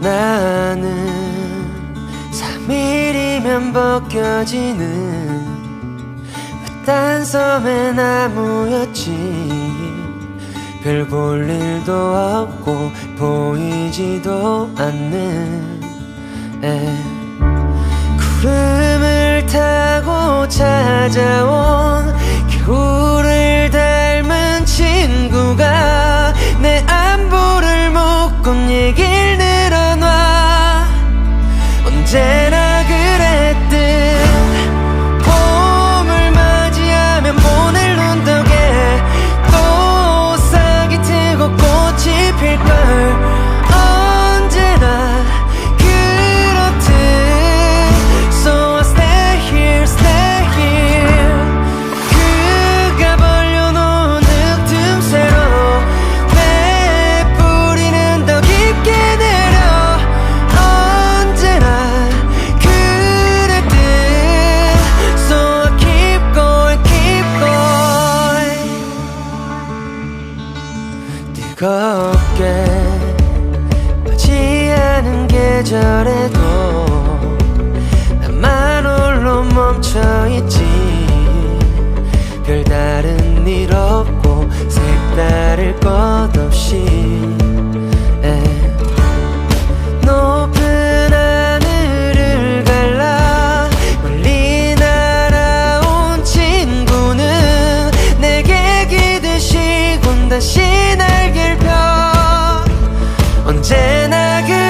나는 3일이면 벗겨지는 딴 섬의 나무였지 별 볼 일도 없고 보이지도 않는 에. 구름을 타고 찾아온 겨울을 닮은 친구가 내 안부를 묻곤 얘길 going 뜨겁게 맞이하는 계절에도 나만 홀로 멈춰있지. 별다른 일 없고 색다를 것 없이 군 다시 날 내 나그